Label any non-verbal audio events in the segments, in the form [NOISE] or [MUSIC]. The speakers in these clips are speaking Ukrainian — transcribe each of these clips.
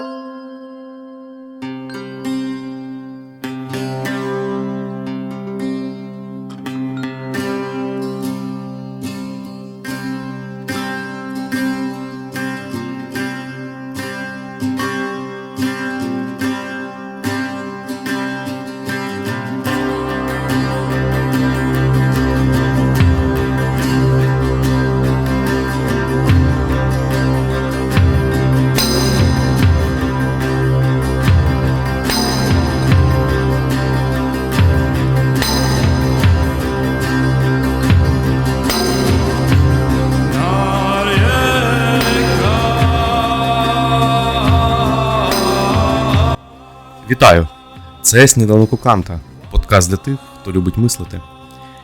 Вітаю! Це сніданок у Канта, подкаст для тих, хто любить мислити.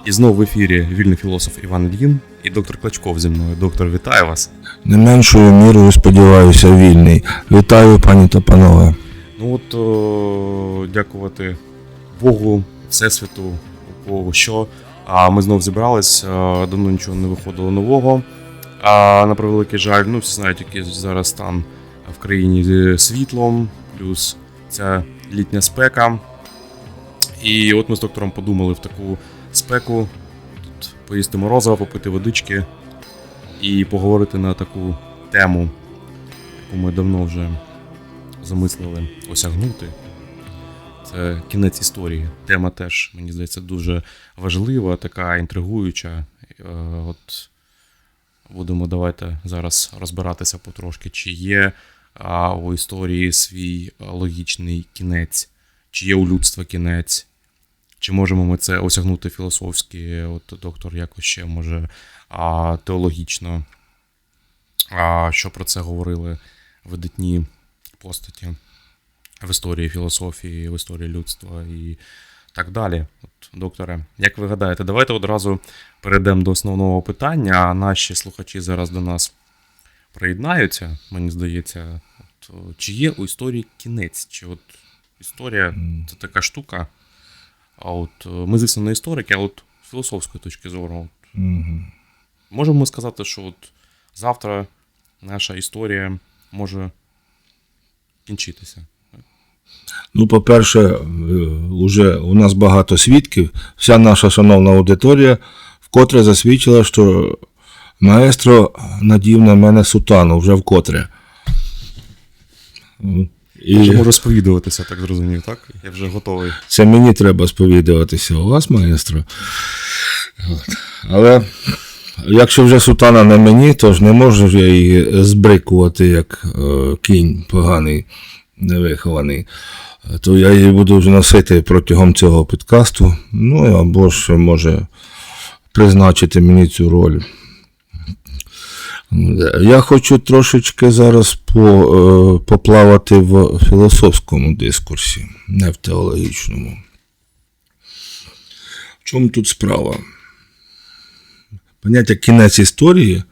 І знову в ефірі вільний філософ Іван Ільїн і доктор Клачков зі мною. Доктор, вітаю вас. Не меншою мірою, сподіваюся, вільний. Вітаю, пані та панове. Ну от о, дякувати Богу, Всесвіту, у кого що. А ми знов зібрались. Давно нічого не виходило нового. А на превеликий жаль, ну всі знають, який зараз стан в країні з світлом, плюс ця літня спека. І от ми з доктором подумали в таку спеку тут поїсти морозива, попити водички і поговорити на таку тему, яку ми давно вже замислили осягнути. Це кінець історії. Тема теж, мені здається, дуже важлива, така інтригуюча. Е, От будемо давайте зараз розбиратися потрошки, чи є у історії свій логічний кінець, чи є у людства кінець, чи можемо ми це осягнути філософськи, от доктор якось ще може а, теологічно. А, що про це говорили видатні постаті в історії філософії, в історії людства і так далі. От, докторе, як ви гадаєте, давайте одразу перейдемо до основного питання. Наші слухачі зараз до нас приєднаються, мені здається. От, чи є у історії кінець? Чи от історія це така штука? А от е, ми, звісно, не історики, а от з філософської точки зору. От, можемо ми сказати, що от завтра наша історія може кінчитися. Ну, по-перше, е, уже у нас багато свідків. Вся наша шановна аудиторія вкотре засвідчила, що маестро надів на мене сутану вже вкотре. І Вже можу сповідуватися, так зрозумів, так? Я вже готовий. це мені треба сповідуватися у вас, маестро. От. Але якщо вже сутана на мені, то ж не можу я її збрикувати, як е, кінь поганий, невихований. То я її буду вже носити протягом цього підкасту. Ну або ж може призначити мені цю роль. Я хочу трошечки зараз по, е, поплавати в філософському дискурсі, не в теологічному. В чому тут справа? Поняття кінець історії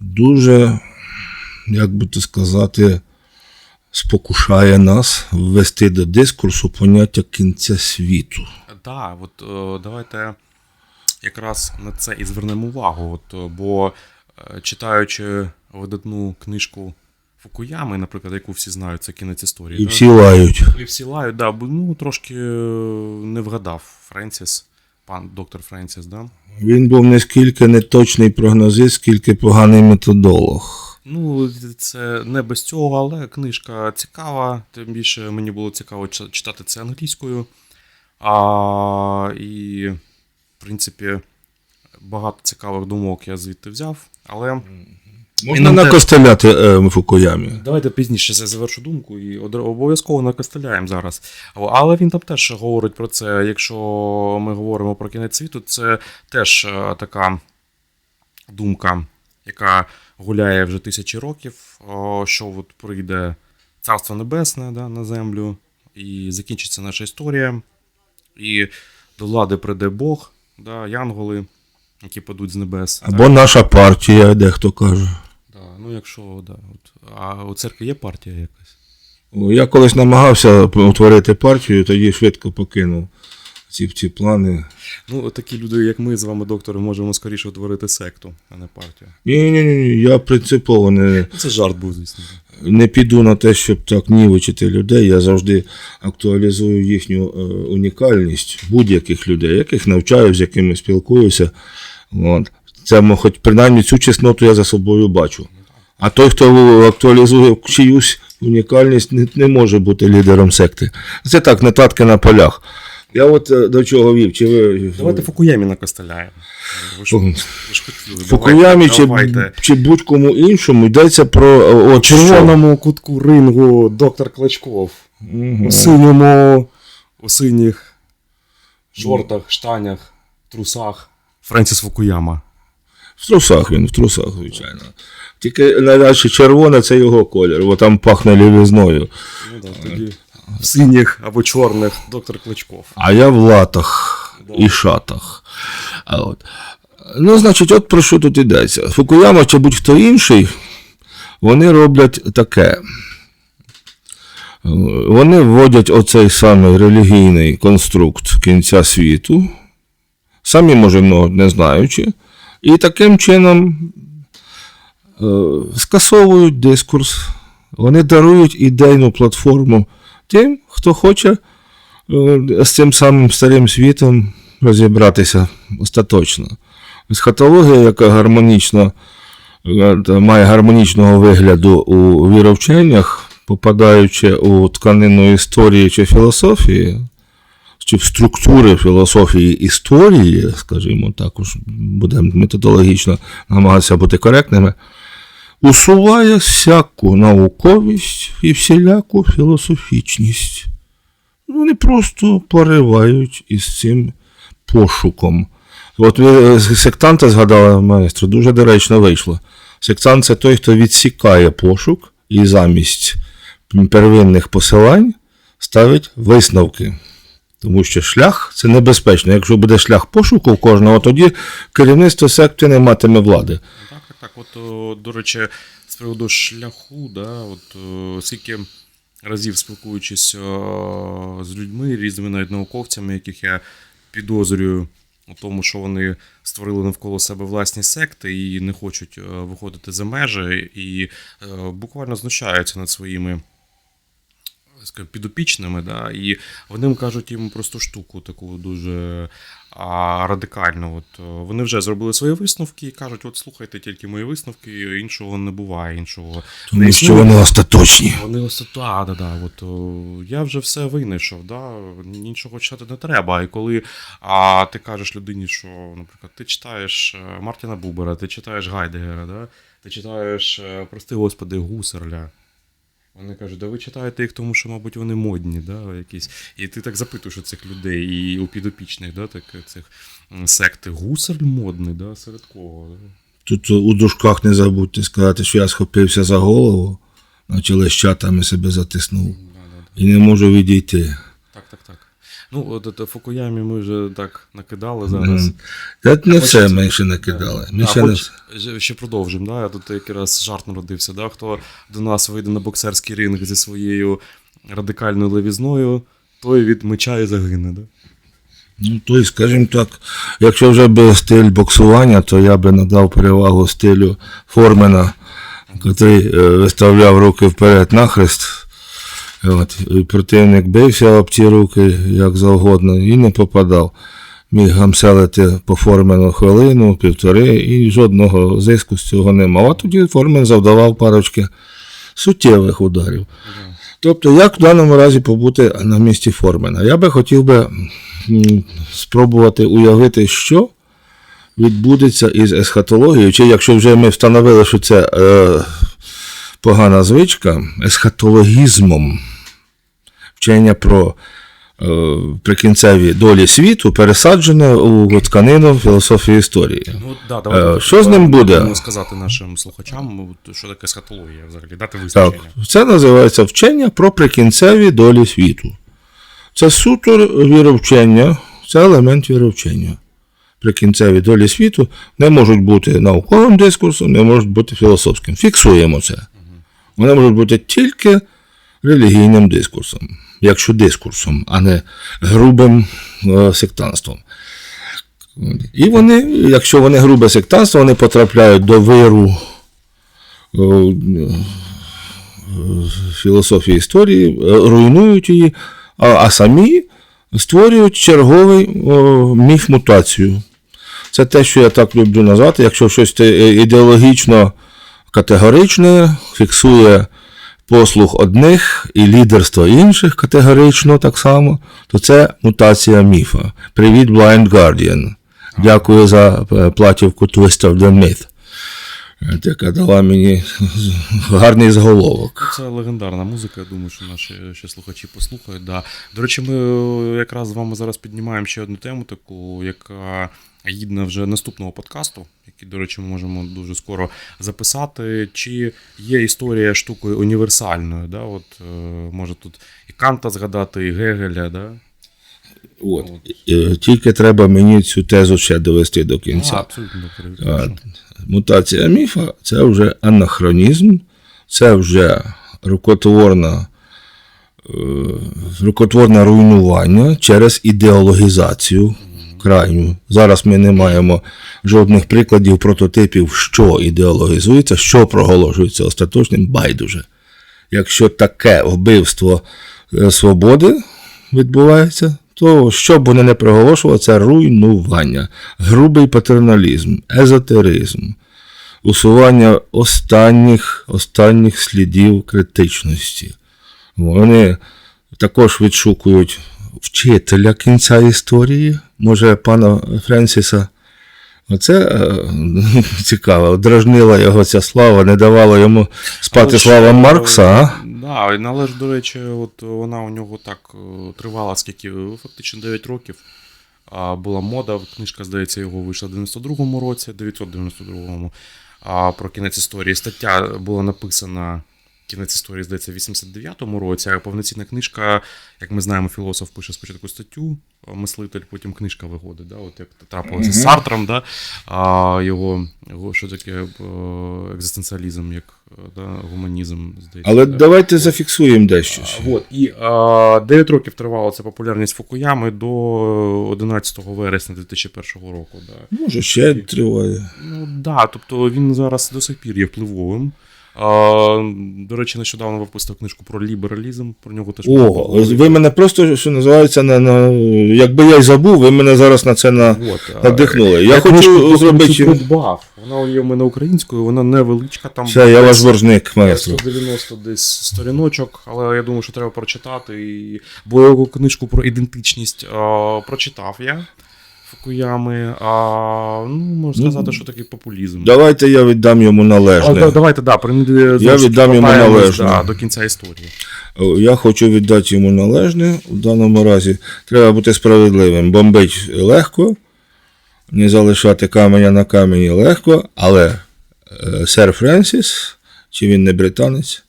дуже, як би то сказати, спокушає нас ввести до дискурсу поняття кінця світу. Так, от е, давайте якраз на це і звернемо увагу. От, бо читаючи видатну книжку Фукуями, наприклад, яку всі знають, це кінець історії. І да? всі лають. І всі лають, да, бо ну трошки е, не вгадав Френсіс, пан доктор Френсіс, да? Він був не скільки не точний прогнозист, скільки поганий методолог. Ну, це не без цього, але книжка цікава. Тим більше мені було цікаво читати це англійською. А, і, в принципі, багато цікавих думок я звідти взяв. Але Можна нам накостеляти е, Фукуямі. давайте пізніше завершу думку і обов'язково накостеляємо зараз. Але він там теж говорить про це. Якщо ми говоримо про кінець світу, це теж е, така думка, яка гуляє вже тисячі років, о, що от прийде Царство Небесне да, на землю, і закінчиться наша історія, і до влади прийде Бог, да, янголи, які падуть з небес. Або наша партія, дехто каже. Да, ну якщо, да, от, а у церкві є партія якась? Я колись намагався утворити партію, тоді швидко покинув ці, ці плани. Ну, такі люди, як ми з вами, доктори, можемо скоріше утворити секту, а не партію. Ні, ні, ні, я принципово не. Ну, Це жарт був, звісно. не піду на те, щоб так нівечити людей. Я завжди актуалізую їхню е, унікальність будь-яких людей, яких навчаю, з якими спілкуюся. От. Це, хоч принаймні цю чесноту я за собою бачу. А той, хто актуалізує чиюсь унікальність, не, не може бути лідером секти. Це так, нотатки на полях. Я от е, до чого вів, чи ви Давайте Фукуямі накостеляємо. Фукуямі чи, чи будь-кому іншому йдеться про е, що. червоному кутку рингу доктор Клочков. У синьому, у синіх шортах, штанях, трусах. Френсіс Фукуяма. В трусах він, в трусах, звичайно. Тільки найдальше червоне це його колір, бо там пахне лівізною. Ну, да, тоді в синіх або чорних доктор Клочков. А я в латах і шатах. А от. Ну, значить, от про що тут йдеться. Фукуяма чи будь-хто інший, вони роблять таке. Вони вводять оцей самий релігійний конструкт кінця світу, самі, може, не знаючи, і таким чином е, скасовують дискурс. Вони дарують ідейну платформу тим, хто хоче е, з цим самим старим світом розібратися остаточно. Есхатологія, яка гармонічно е, має гармонічного вигляду у віровченнях, попадаючи у тканину історії чи філософії, чи в структури філософії історії, скажімо, також будемо методологічно намагатися бути коректними, усуває всяку науковість і всіляку філософічність. Вони просто поривають із цим пошуком. От ви сектанта згадали, маестро, дуже доречно вийшло. Сектант це той, хто відсікає пошук і замість первинних посилань ставить висновки. Тому що шлях це небезпечно. Якщо буде шлях пошуку кожного, тоді керівництво секти не матиме влади. Так, так, так. От, о, до речі, з приводу шляху, да, от о, скільки разів спілкуючись о, з людьми, різними навіть науковцями, яких я підозрюю у тому, що вони створили навколо себе власні секти і не хочуть е, виходити за межі, і е, буквально знущаються над своїми скажімо, підопічними, да, і вони кажуть їм просту штуку, таку дуже а, радикальну. От, е, вони вже зробили свої висновки і кажуть: от слухайте тільки мої висновки, іншого не буває, іншого не що вони остаточні. Вони а, да, да, от, о, я вже все винайшов, да, нічого читати не треба. І коли а, ти кажеш людині, що, наприклад, ти читаєш е, Мартіна Бубера, ти читаєш Гайдегера, да, ти читаєш, е, прости господи, Гусерля. Вони кажуть, да ви читаєте їх, тому що, мабуть, вони модні, да, якісь. І ти так запитуєш у цих людей, і у підопічних, да, так, цих секти. Гусарль модний, да, серед кого? Да? Тут у дужках не забудьте сказати, що я схопився за голову, наче лещатами себе затиснув. І не можу відійти. Ну, от, от Фукуямі ми вже так накидали зараз. Та не все ми ще не кидали. Ми А, ще не... хоч ще- продовжимо. Да? Я тут якраз жарт народився. Да? Хто до нас вийде на боксерський ринг зі своєю радикальною левізною, той від меча і загине. Да? Ну, то й, скажімо так, якщо вже би стиль боксування, то я би надав перевагу стилю Формена, який е, виставляв руки вперед нахрест. От, противник бився об ці руки як завгодно і не попадав. Міг гамселити по Формену хвилину, півтори, і жодного зиску з цього не мав. А тоді Формен завдавав парочки суттєвих ударів. Тобто, як в даному разі побути на місці Формена? Я би хотів би спробувати уявити, що відбудеться із есхатологією, чи якщо вже ми встановили, що це е, погана звичка, есхатологізмом вчення про е, прикінцеві долі світу пересаджене у тканину філософії історії. Ну, да, давайте Е, що з ним буде? сказати нашим слухачам, що таке схатологія взагалі, дати Так, це називається вчення про прикінцеві долі світу. Це суто віровчення, це елемент віровчення. Прикінцеві долі світу не можуть бути науковим дискурсом, не можуть бути філософським. Фіксуємо це. Вони можуть бути тільки релігійним дискурсом, якщо дискурсом, а не грубим е, сектанством. І вони, якщо вони грубе сектанство, вони потрапляють до виру е, філософії історії, е, руйнують її, а самі створюють черговий міф мутацію. Це те, що я так люблю назвати, якщо щось ідеологічно категоричне, фіксує послуг одних і лідерство інших категорично так само, то це мутація міфа. Привіт, Blind Guardian. Дякую за е, платівку Twist of the Myth. Яка дала мені гарний заголовок. Це легендарна музика, я думаю, що наші ще слухачі послухають. Да. До речі, ми е, якраз з вами зараз піднімаємо ще одну тему, таку, яка гідна вже наступного подкасту, який, до речі, ми можемо дуже скоро записати. Чи є історія штукою універсальною? Да? От, е, може тут і Канта згадати, і Гегеля, да? От. Е, Тільки треба мені цю тезу ще довести до кінця. А, абсолютно. А, Мутація міфа це вже анахронізм, це вже рукотворна, е, рукотворне руйнування через ідеологізацію крайню. Зараз ми не маємо жодних прикладів, прототипів, що ідеологізується, що проголошується остаточним байдуже. Якщо таке вбивство е, свободи відбувається, то що б вони не проголошували, це руйнування, грубий патерналізм, езотеризм, усування останніх, останніх слідів критичності. Вони також відшукують вчителя кінця історії, може, пана Френсіса. Оце е, [LAUGHS] цікаво, дражнила його ця слава, не давала йому спати слава Маркса, а? Да, але ж, до речі, от вона у нього так е, тривала скільки, фактично 9 років. Була мода, книжка, здається, його вийшла в 92-му році, 992-му. А про кінець історії. Стаття була написана. Кінець історії, здається, в 89-му році, а повноцінна книжка, як ми знаємо, філософ пише спочатку статтю, мислитель, потім книжка виходить. Да? От як трапилося з Сартром, да? а його, його що таке е, екзистенціалізм, як е, да? гуманізм, здається. Але да? давайте зафіксуємо дещо. Вот. І а, 9 років тривала ця популярність Фукуями до 11 вересня 2001 року. Да. Може, ще триває. Ну да, тобто він зараз до сих пір є впливовим. А, до речі, нещодавно випустив книжку про лібералізм, про нього теж О, ви мене просто, що називається, на, на, якби я й забув, ви мене зараз на це на, Вот, а, надихнули. Я книжку хочу зробити. придбав. Вона є в мене українською, вона невеличка, там Все, я ваш боржник, маестро. 190 десь сторіночок, але я думаю, що треба прочитати. І... Бо книжку про ідентичність а, прочитав я Фукуями. А, ну, можна сказати, що такий популізм. Давайте я віддам йому А, належне. давайте, да, при- знову ж таки, віддам йому належне. да, до кінця історії. Я хочу віддати йому належне. В даному разі треба бути справедливим. Бомбить легко, не залишати каменя на камені легко, але е, сер Френсіс, чи він не британець,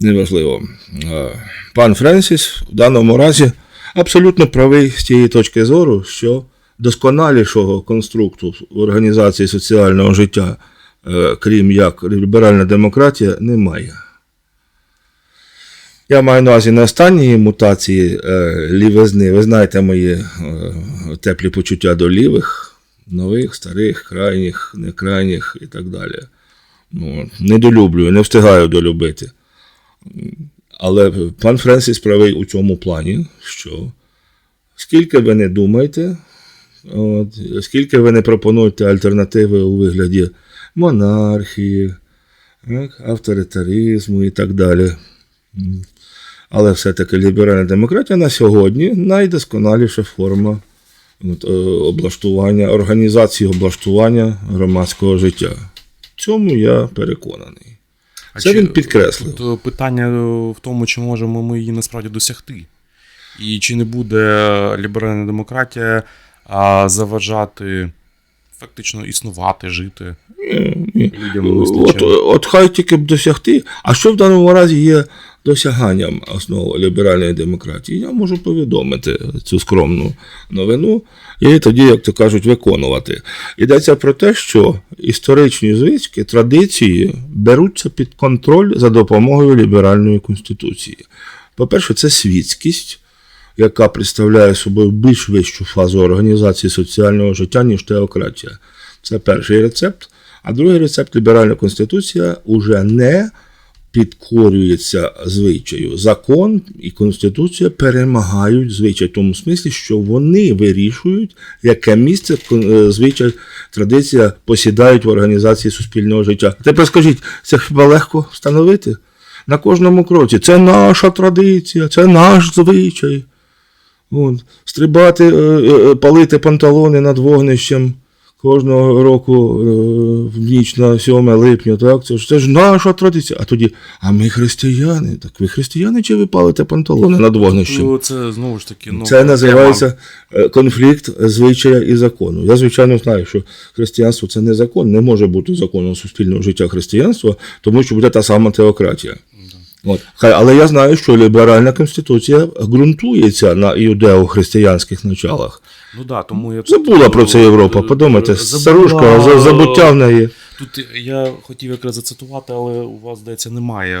неважливо. Е, Пан Френсіс в даному разі абсолютно правий з тієї точки зору, що досконалішого конструкту організації соціального життя, е, крім як ліберальна демократія, немає. Я маю на увазі на останній мутації е, лівизни. Ви знаєте мої е, теплі почуття до лівих, нових, старих, крайніх, некрайніх і так далі. Ну, недолюблюю, не встигаю долюбити. Але пан Френсіс правий у цьому плані, що скільки ви не думаєте, от, скільки ви не пропонуєте альтернативи у вигляді монархії, авторитаризму і так далі. Але все-таки ліберальна демократія на сьогодні найдосконаліша форма от, е, облаштування, організації облаштування громадського життя. В цьому я переконаний. А Це чи- він підкреслив. Тут питання в тому, чи можемо ми її насправді досягти. І чи не буде ліберальна демократія заважати фактично існувати, жити людям От, от хай тільки б досягти. А що в даному разі є досяганням основи ліберальної демократії? Я можу повідомити цю скромну новину і тоді, як то кажуть, виконувати. Йдеться про те, що історичні звички, традиції беруться під контроль за допомогою ліберальної конституції. По-перше, це світськість. Яка представляє собою більш вищу фазу організації соціального життя, ніж теократія. Це перший рецепт. А другий рецепт ліберальна конституція уже не підкорюється звичаю. Закон і Конституція перемагають звичай в тому смислі, що вони вирішують, яке місце е, звичай, традиція посідають в організації суспільного життя. Тепер скажіть, це хіба легко встановити? На кожному кроці. Це наша традиція, це наш звичай. От. Стрибати, е, е, палити панталони над вогнищем кожного року е, в ніч на 7 липня, так? Це ж, це ж наша традиція. А тоді, а ми християни. Так ви християни чи ви палите панталони над вогнищем? Ну, це знову ж таки ну, Це називається е, конфлікт звичая і закону. Я, звичайно, знаю, що християнство це не закон, не може бути законом суспільного життя християнства, тому що буде та сама теократія. От. Хай, але я знаю, що ліберальна конституція ґрунтується на іудео-християнських началах. Ну да, тому я Забула про це Європа. Подумайте, старушка, за- забуття в неї. Тут я хотів якраз зацитувати, але у вас, здається, немає.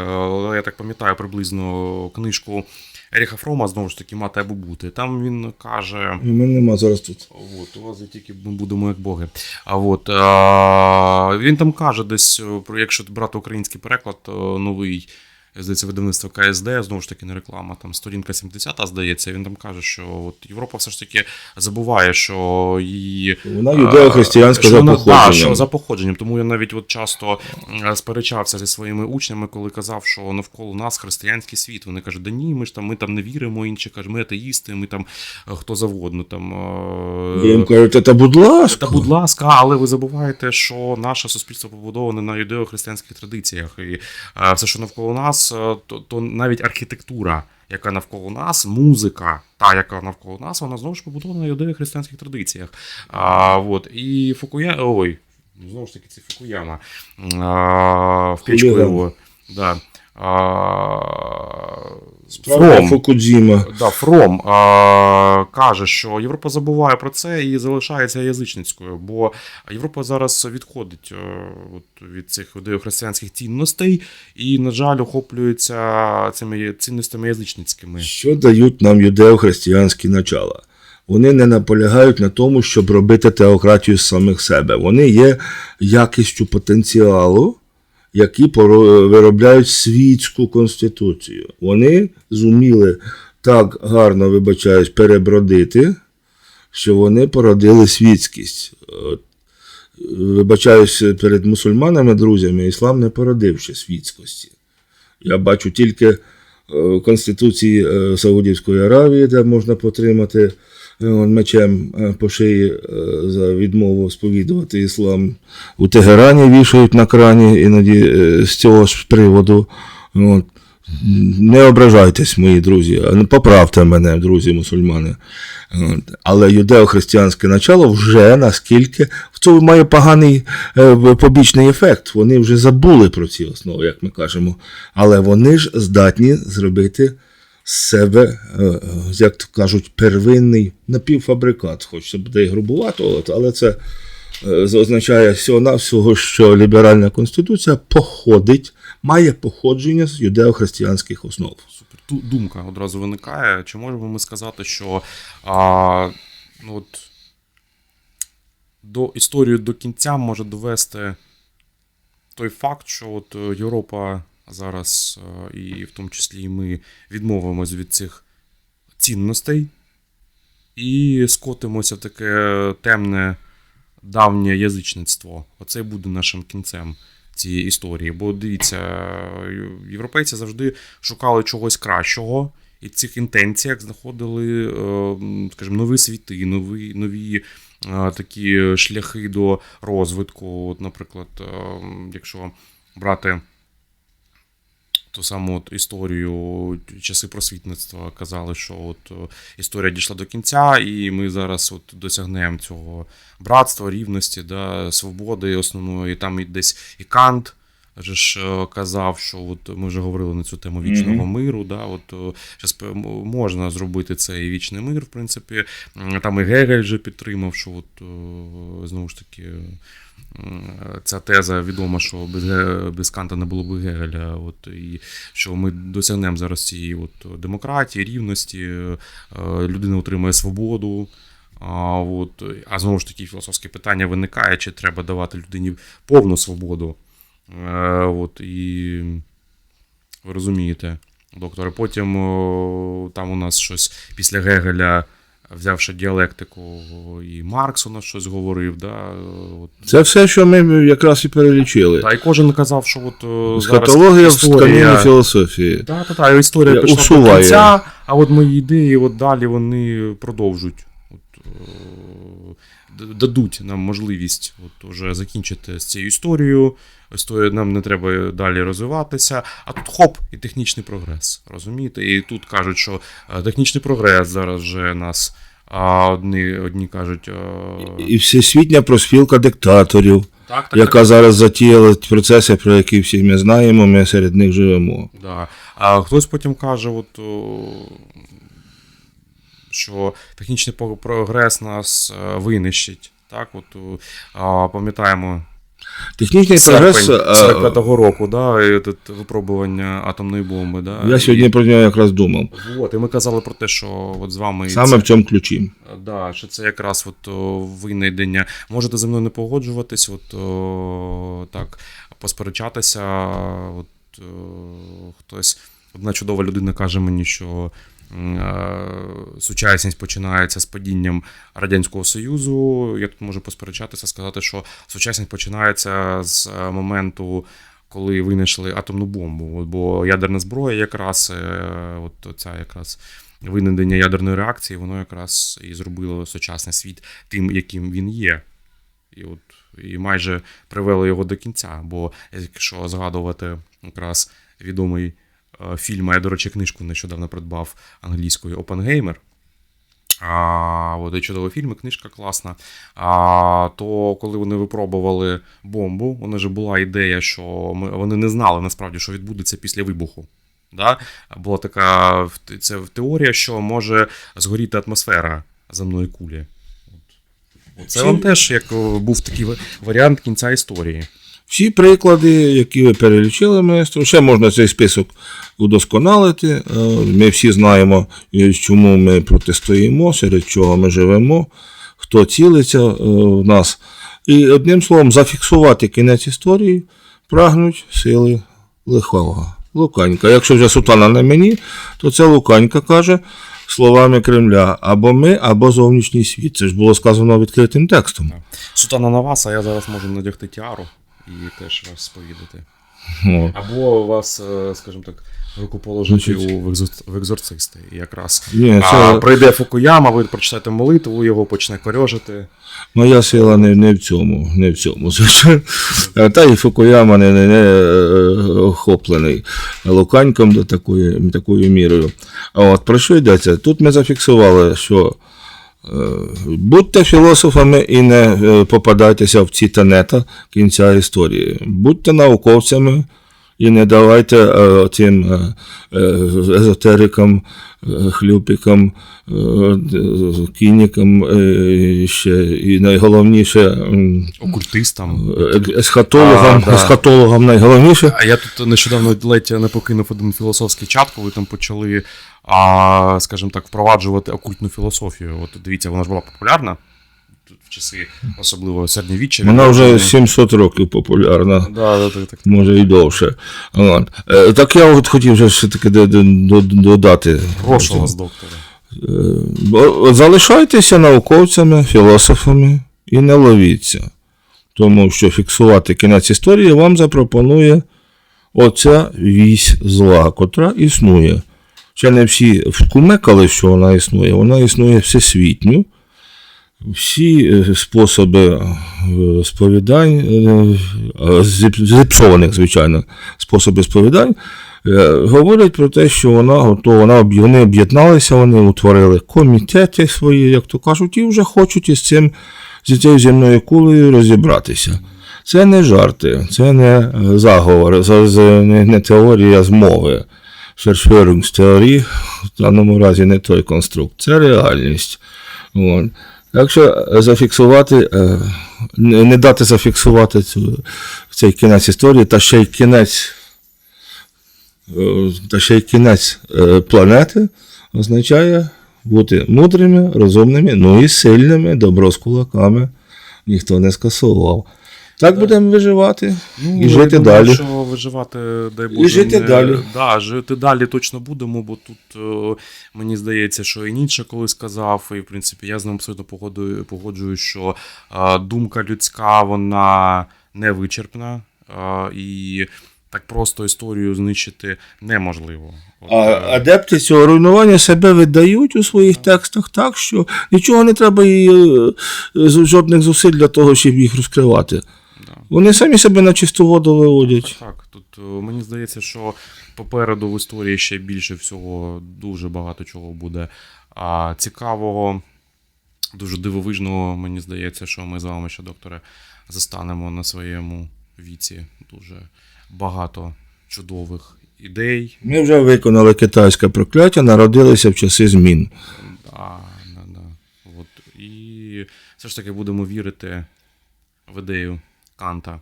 Я так пам'ятаю приблизно книжку Еріха Фрома, знову ж таки, мати або бути. Там він каже. У мене нема зараз тут. От, у вас тільки ми будемо як боги. А от а, він там каже десь, про якщо брати український переклад е, новий. Здається, видавництво КСД, знову ж таки, не реклама, там сторінка 70, здається, він там каже, що от Європа все ж таки забуває, що її. Вона юдео-християнська за вона- походженням. Да, що за походженням. Тому я навіть от часто сперечався зі своїми учнями, коли казав, що навколо нас християнський світ. Вони кажуть, да ні, ми ж там, ми там не віримо, інші кажуть, ми атеїсти, ми там е, хто завгодно. Там, е, їм кажете, та будь ласка. та будь ласка, але ви забуваєте, що наше суспільство побудоване на юдео-християнських традиціях. І е, все, що навколо нас, е, то, то навіть архітектура, яка навколо нас, музика, та, яка навколо нас, вона знову ж побудована на юдео-християнських традиціях. А, от, і Фукуя... Ой, знову ж таки, це Фукуяма. А, в його. Да. Фром. Фукудзіма. Да, Фром а, каже, що Європа забуває про це і залишається язичницькою, бо Європа зараз відходить е, от, від цих християнських цінностей і, на жаль, охоплюється цими цінностями язичницькими. Що дають нам юдео-християнські начала? Вони не наполягають на тому, щоб робити теократію з самих себе. Вони є якістю потенціалу, які виробляють світську конституцію. Вони зуміли так гарно, вибачаюсь, перебродити, що вони породили світськість. Вибачаюсь перед мусульманами, друзями, іслам не породив ще світськості. Я бачу тільки е, в Конституції е, Саудівської Аравії, де можна потримати е, мечем е, по шиї е, за відмову сповідувати іслам. У Тегерані вішають на крані іноді е, з цього ж приводу. От. Не ображайтесь, мої друзі, поправте мене, друзі мусульмани. Але юдео-християнське начало вже наскільки цьому має поганий побічний ефект. Вони вже забули про ці основи, як ми кажемо. Але вони ж здатні зробити себе, е, е, як то кажуть, первинний напівфабрикат. Хоч це буде і грубувато, але це е, означає всього-навсього, що ліберальна конституція походить, має походження з юдео-християнських основ. Супер. Думка одразу виникає. Чи можемо ми сказати, що а, ну, от, до історію до кінця може довести той факт, що от Європа зараз, е, і в тому числі ми відмовимось від цих цінностей і скотимося в таке темне давнє язичництво. Оце буде нашим кінцем цієї історії. Бо дивіться, європейці завжди шукали чогось кращого. І в цих інтенціях знаходили, е, скажімо, нові світи, нові, нові е, такі шляхи до розвитку. От, наприклад, якщо брати ту саму от історію, часи просвітництва казали, що от е, історія дійшла до кінця, і ми зараз от досягнемо цього братства, рівності, да, свободи основної. Там і десь і Кант. Ж е, казав, що от ми вже говорили на цю тему вічного миру. Да, от зараз можна зробити цей вічний мир, в принципі. Там і Гегель вже підтримав, що от е, знову ж таки. Ця теза відома, що без, без Канта не було б Гегеля. От, і що ми досягнемо зараз цієї от, демократії, рівності, е, людина отримує свободу. А, от, а знову ж таки, філософське питання виникає, чи треба давати людині повну свободу. Е, от, і Ви розумієте, докторе. Потім там у нас щось після Гегеля, взявши діалектику, і Маркс у нас щось говорив. Да? От. Це все, що ми якраз і перелічили. Та й кожен казав, що от о, зараз Схатологія в історія- філософії. Так, так, так, історія Я пішла до кінця, а от мої ідеї от далі вони продовжують. От, е, дадуть нам можливість от, уже закінчити з цією історією. Історія нам не треба далі розвиватися. А тут хоп, і технічний прогрес. Розумієте? І тут кажуть, що е, технічний прогрес зараз вже нас. А одні, одні кажуть. е, І всесвітня проспілка диктаторів, так, так, яка зараз затіяла процеси, про які всі ми знаємо, ми серед них живемо. Да. А хтось потім каже, от, що технічний прогрес нас е, винищить. Так, от, пам'ятаємо Технічний серпень прогрес. 45-го року, да, і тут випробування атомної бомби. Да, Я сьогодні про нього якраз думав. І, от, і ми казали про те, що от з вами Саме це, в цьому ключі. да, що це якраз от, винайдення. Можете зі мною не погоджуватись, от, о, так, посперечатися. От, о, хтось, одна чудова людина каже мені, що е, сучасність починається з падінням Радянського Союзу. Я тут можу посперечатися, сказати, що сучасність починається з е, моменту. Коли винайшли атомну бомбу, бо ядерна зброя, якраз е, от ця якраз винайдення ядерної реакції, воно якраз і зробило сучасний світ тим, яким він є. І от і майже привело його до кінця. Бо якщо згадувати якраз відомий е, фільм, а я, до речі, книжку нещодавно придбав англійською Опенгеймер. А, от чудовий фільм, і книжка класна. А, то коли вони випробували бомбу, у них же була ідея, що ми, вони не знали насправді, що відбудеться після вибуху. Да? Була така це теорія, що може згоріти атмосфера земної кулі. Це вам теж як був такий варіант кінця історії. Всі приклади, які ви перелічили, маестро, ще можна цей список удосконалити. Е, Ми всі знаємо, чому ми протистоїмо, серед чого ми живемо, хто цілиться е, в нас. І одним словом, зафіксувати кінець історії прагнуть сили лихого. Луканька. Якщо вже сутана на мені, то це Луканька каже словами Кремля: або ми, або зовнішній світ. Це ж було сказано відкритим текстом. Сутана на вас, а я зараз можу надягти тіару і теж вас сповідати. О. Або вас, е, скажімо так, руку положити Значить- у в екзо- в екзорцисти. І якраз Ні, а, це прийде Фукуяма, ви прочитаєте молитву, його почне корьожити. Моя сила не, не в цьому, не в цьому. Е, Та і Фукуяма не, не, не е, охоплений Луканьком до такої, такою мірою. А от про що йдеться? Тут ми зафіксували, що будьте філософами і не е, попадайтеся в ці тенета кінця історії. Будьте науковцями. І не давайте е, цим е, е, езотерикам, е, хлюпікам, е, кінікам, е, ще, і найголовніше Окультистам. есхатологам, А, да. есхатологам найголовніше. А я тут нещодавно ледь не покинув один філософський чат, коли там почали, а, скажімо так, впроваджувати окультну філософію. От дивіться, вона ж була популярна часи, особливо середньовіччя. Вона вже 700 років популярна. Да, да, так, так. Може і довше. Е, Так я от хотів вже до- до- додати. Прошу вас, доктора. Залишайтеся науковцями, філософами і не ловіться. Тому що фіксувати кінець історії вам запропонує оця вісь зла, котра існує. Ще не всі вкумекали, що вона існує, вона існує всесвітньо. Всі е, способи е, сповідань, е, зіпсованих, звичайно, способи сповідань, говорять про те, що вона готова, вона, вони об'єдналися, вони утворили комітети свої, як то кажуть, і вже хочуть із цим, з цією земною кулею розібратися. Це не жарти, це не заговор, це не, теорія змови. Verschwörungsteорії, в даному разі не той конструкт, це реальність. Якщо зафіксувати, е, не дати зафіксувати цю, цей кінець історії, та ще й кінець, е, та ще й кінець е, планети, означає бути мудрими, розумними, ну і сильними, добро з кулаками ніхто не скасовував. Так будемо виживати Ну, і жити думаю, далі. Що виживати, дай Боже, жити не- далі. Да, жити далі точно будемо, бо тут е, мені здається, що і Ніцше коли сказав, і в принципі я з ним абсолютно погодую, погоджуюсь, що е, думка людська вона не вичерпна, е, і так просто історію знищити неможливо. От, А адепти цього руйнування себе видають у своїх текстах так, що нічого не треба і жодних зусиль для того, щоб їх розкривати. Вони самі себе на чисту воду виводять. Так, тут е, мені здається, що попереду в історії ще більше всього, дуже багато чого буде а, цікавого, дуже дивовижного. Мені здається, що ми з вами ще, докторе, застанемо на своєму віці дуже багато чудових ідей. Ми вже виконали китайське прокляття, народилися в часи змін. Да, да, да. От. І все ж таки будемо вірити в ідею Канта,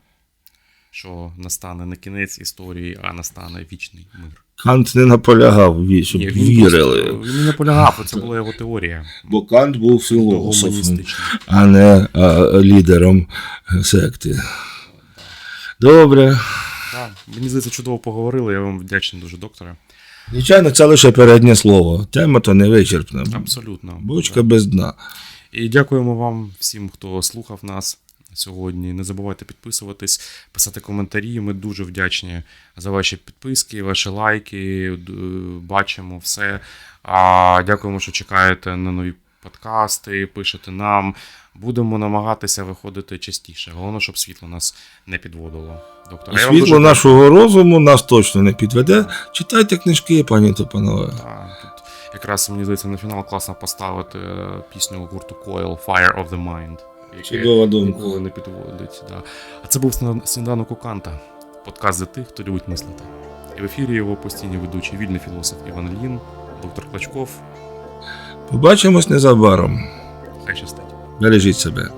що настане не кінець історії, а настане вічний мир. Кант не наполягав, щоб Ні, він вірили. просто- він не наполягав, це була його теорія. Бо Кант був філософом, а не а, лідером секти. Добре. Так, мені здається, чудово поговорили. Я вам вдячний дуже, докторе. Звичайно, це лише переднє слово. Тема то не вичерпна. Абсолютно. Бочка без дна. І дякуємо вам всім, хто слухав нас сьогодні. Не забувайте підписуватись, писати коментарі. Ми дуже вдячні за ваші підписки, ваші лайки. Бачимо все. А, дякуємо, що чекаєте на нові подкасти, пишете нам. Будемо намагатися виходити частіше. Головне, щоб світло нас не підводило. Доктор, я Світло дуже нашого розуму нас точно не підведе. Читайте книжки, пані та панове. Якраз мені здається на фінал класно поставити е, пісню гурту Coil Fire of the Mind. Яке Чудова думка. Ніколи не підводить. Да. А це був сніданок у Канта. Подкаст для тих, хто любить мислити. І в ефірі його постійні ведучий вільний філософ Іван Лін, доктор Клачков. Побачимось незабаром. Хай щастить. Бережіть себе.